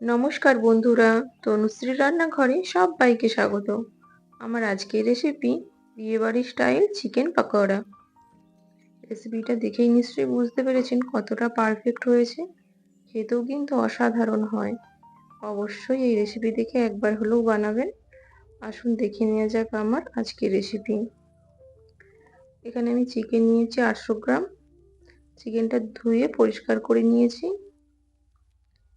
নমস্কার বন্ধুরা তনুশ্রী রান্নাঘরে সবাইকে স্বাগত। আমার আজকের রেসিপি বিয়েবাড়ির স্টাইল চিকেন পাকোড়া। রেসিপিটা দেখেই নিশ্চয়ই বুঝতে পেরেছেন কতটা পারফেক্ট হয়েছে, খেতেও কিন্তু অসাধারণ হয়। অবশ্যই এই রেসিপি দেখে একবার হলেও বানাবেন। আসুন দেখে নেওয়া যাক আমার আজকের রেসিপি এখানে আমি চিকেন নিয়েছি আটশো গ্রাম। চিকেনটা ধুয়ে পরিষ্কার করে নিয়েছি।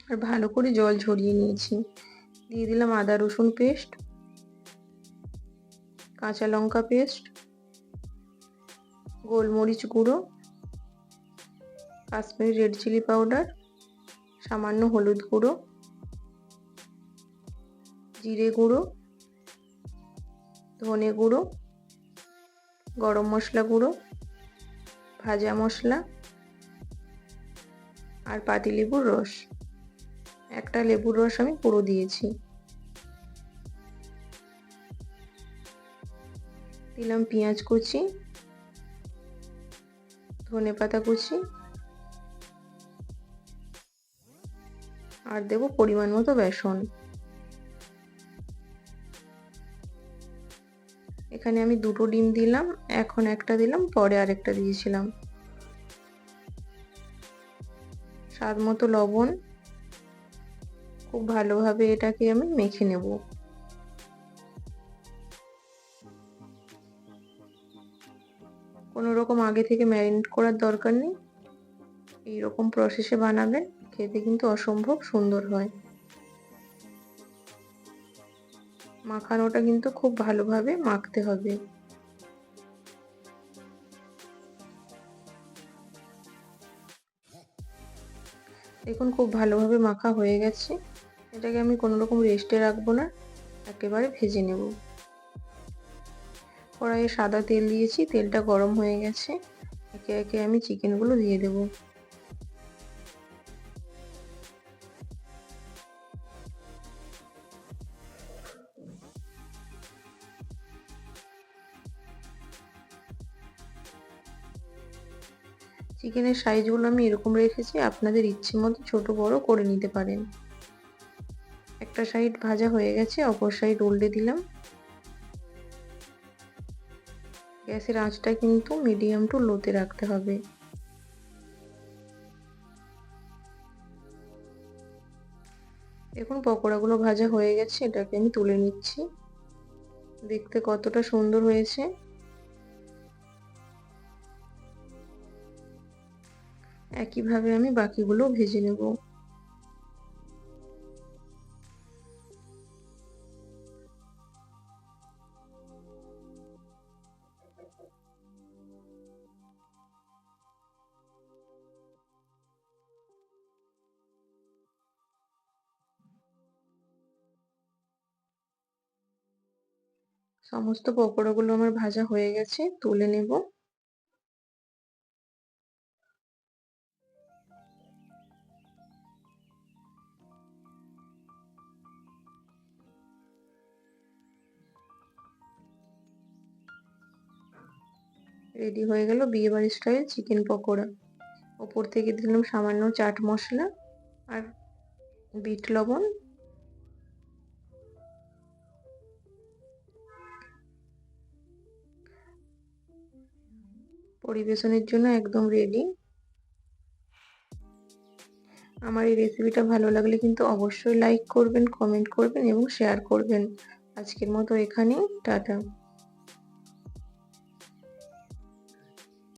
আর ভালো করে জল ঝরিয়ে নিয়েছি। দিয়ে দিলাম আদা, রসুন পেস্ট, কাঁচা লঙ্কা পেস্ট, গোলমরিচ গুঁড়ো, কাশ্মীরি রেড চিলি পাউডার, সামান্য হলুদ গুঁড়ো, জিরে গুঁড়ো, ধনে গুঁড়ো, গরম মশলা গুঁড়ো, ভাজা মশলা আর পাতিলেবুর রস। একটা লেবুর রস আমি পুরো দিয়েছি। দিলাম পেঁয়াজ কুচি, ধনে পাতা কুচি, আর দেব পরিমাণ মতো বেসন। এখানে আমি দুটো ডিম দিলাম, এখন একটা দিলাম, পরে আরেকটা দিয়েছিলাম। স্বাদ মতো লবণ খুব ভালোভাবে এটাকে আমি মেখে নেব। কোনো রকম আগে থেকে ম্যারিনেট করার দরকার নেই। এই রকম প্রসেসে বানাবেন, খেতে কিন্তু অসম্ভব সুন্দর হয়। মাখানোটা কিন্তু খুব ভালোভাবে মাখতে হবে। দেখুন খুব ভালোভাবে মাখা হয়ে গেছে। এটাকে আমি কোনো রকম রেস্টে রাখব না, একেবারে ভেজে নেব। কড়াইয়ে সাদা তেল দিয়েছি, তেলটা গরম হয়ে গেছে, একে একে আমি চিকেনগুলো দিয়ে দেবো। চিকেনের সাইজগুলো আমি এরকম রেখেছি, আপনাদের ইচ্ছে মতো ছোট বড় করে নিতে পারেন। একটা সাইড ভাজা হয়ে গেছে, অপর সাইড উল্টে দিলাম। গ্যাসের আঁচটা কিন্তু মিডিয়াম টু লোতে রাখতে হবে। দেখুন, পকোড়াগুলো ভাজা হয়ে গেছে, এটাকে আমি তুলে নিচ্ছি। দেখতে কতটা সুন্দর হয়েছে। একইভাবে আমি বাকিগুলো ভেজে নেব। সমস্ত পকোড়াগুলো আমার ভাজা হয়ে গেছে, তুলে নেব। রেডি হয়ে গেল বিয়েবাড়ির স্টাইল চিকেন পকোড়া। ওপর থেকে দিলাম সামান্য চাট মশলা আর বিট লবণ। পরিবেশনের জন্য একদম রেডি আমার এই রেসিপিটা ভালো লাগলে কিন্তু অবশ্যই লাইক করবেন কমেন্ট করবেন এবং শেয়ার করবেন। আজকের মতো এখানেই, টাটা।